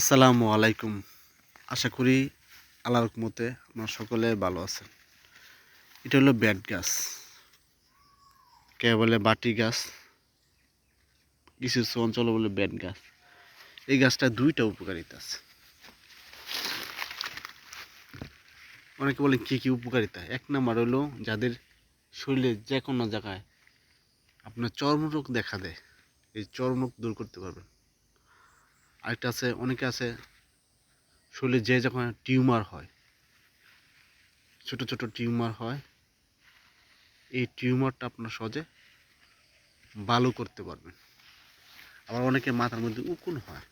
আসসালামু আলাইকুম। আশা করি আল্লাহর রহমতে আপনারা সকলে ভালো আছেন। এটা হলো ব্যাট গাছ। কে বলে বাটি গাছ? কিছু কিছু অঞ্চলে বলে ব্যাট গাছ। এই গাছটা দুইটা উপকারিতা আছে। অনেকে বলে কী কী উপকারিতা? এক নাম্বার হলো যাদের শরীরে যে কোনো জায়গায় আপনার চর্মরোগ দেখা দেয়, এই চর্মরোগ দূর করতে পারবেন। আরেকটা আছে, অনেকে আছে, শরীরে যে যখন টিউমার হয়, ছোট ছোট টিউমার হয়, এই টিউমারটা আপনার সহজে ভালো করতে পারবেন। আবার অনেকে মাথার মধ্যে উকুন হয়,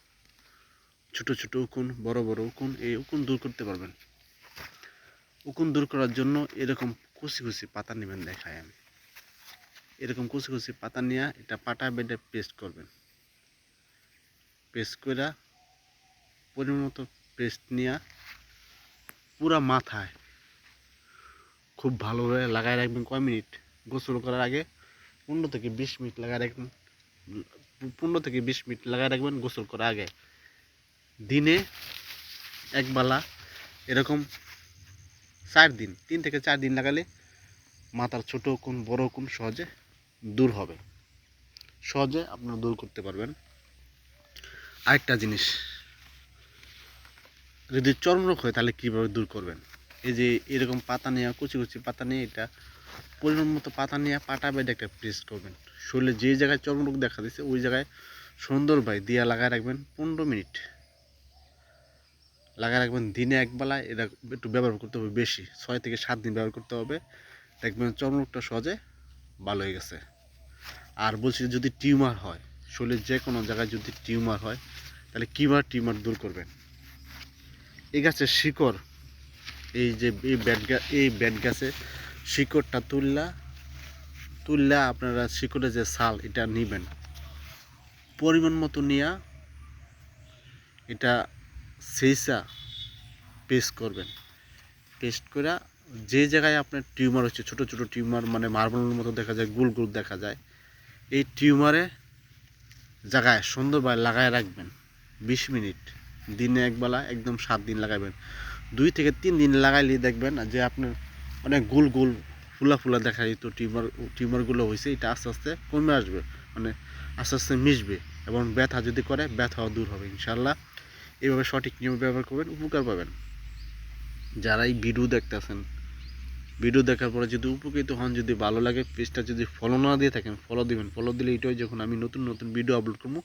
ছোট ছোট উকুন, বড় বড় উকুন, এই উকুন দূর করতে পারবেন। উকুন দূর করার জন্য এরকম কুচি কুচি পাতা নেবেন দেখায় আমি। এরকম কুচি কুচি পাতা নিয়ে এটা পাটা বেডে পেস্ট করবেন। পেস্ট করে পরিমাণ মতো পেস্ট নিয়ে পুরা মাথায় খুব ভালোভাবে লাগাই রাখবেন কয় মিনিট? গোসল করার আগে পনেরো থেকে বিশ মিনিট লাগাই রাখবেন। পনেরো থেকে বিশ মিনিট লাগাই রাখবেন গোসল করার আগে। দিনে একবেলা এরকম চার দিন, তিন থেকে চার দিন লাগালে মাথার ছোটো কোন বড় কোন সহজে দূর হবে। সহজে আপনারা দূর করতে পারবেন। আরেকটা জিনিস। যদি চর্মরোগ হয়, তাহলে কীভাবে দূর করবেন? এই যে এরকম পাতা নিয়ে, কুচি কুচি পাতা নিয়ে এটা পরিমাণ মতো পাতা নিয়ে পাটা বেডে একটা প্রেস করবেন। শরীরে যে জায়গায় চর্মরোগ দেখা দিচ্ছে ওই জায়গায় সুন্দরভাবে দিয়া লাগায় রাখবেন পনেরো মিনিট। লাগায় রাখবেন দিনে একবেলা এটা একটু ব্যবহার করতে হবে বেশি, ছয় থেকে সাত দিন ব্যবহার করতে হবে। দেখবেন চর্মরোগটা সহজে ভালো হয়ে গেছে। আর বলছি যদি টিউমার হয় শরীরের যে কোনো জায়গায় যদি টিউমার হয়, তাহলে কীভাবে টিউমার দূর করবেন? এই গাছের শিকড়, এই যে, এই ব্যাট এই ব্যাট গাছে শিকড়টা তুললা তুললা আপনারা শিকড়ের যে সাল এটা নেবেন। পরিমাণ মতো নিয়া এটা সেইসা পেস্ট করবেন। পেস্ট করে যে জায়গায় আপনার টিউমার হচ্ছে, ছোট ছোট টিউমার মানে মার্বলের মতো দেখা যায়, গোল গোল দেখা যায়, এই টিউমারে জায়গায় সুন্দরভাবে লাগায় রাখবেন। বিশ মিনিট, দিনে একবেলা, একদম সাত দিন লাগাবেন দুই থেকে তিন দিন লাগাইলে দেখবেন যে আপনার অনেক গোল গোল ফুলা ফুলা দেখা যেত, টিউমার, টিউমারগুলো হয়েছে এটা আস্তে আস্তে কমে আসবে মানে আস্তে আস্তে মিশবে এবং ব্যথা যদি করে, ব্যথাও দূর হবে ইনশাল্লাহ এইভাবে সঠিক নিয়ম ব্যবহার করবেন, উপকার পাবেন। যারা এই ভিডিও দেখতেছেন ভিডিও দেখার পরে যদি উপকৃত হন, যদি ভালো লাগে, পেজটা যদি ফলো না দিয়ে থাকেন ফলো দিবেন। ফলো দিলে এটাই যখন আমি নতুন নতুন ভিডিও আপলোড করব,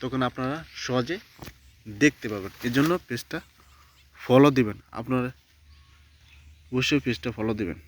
তখন আপনারা সহজে দেখতে পাবেন। এই জন্য পেজটা ফলো দিবেন। আপনারা অবশ্যই পেজটা ফলো দিবেন।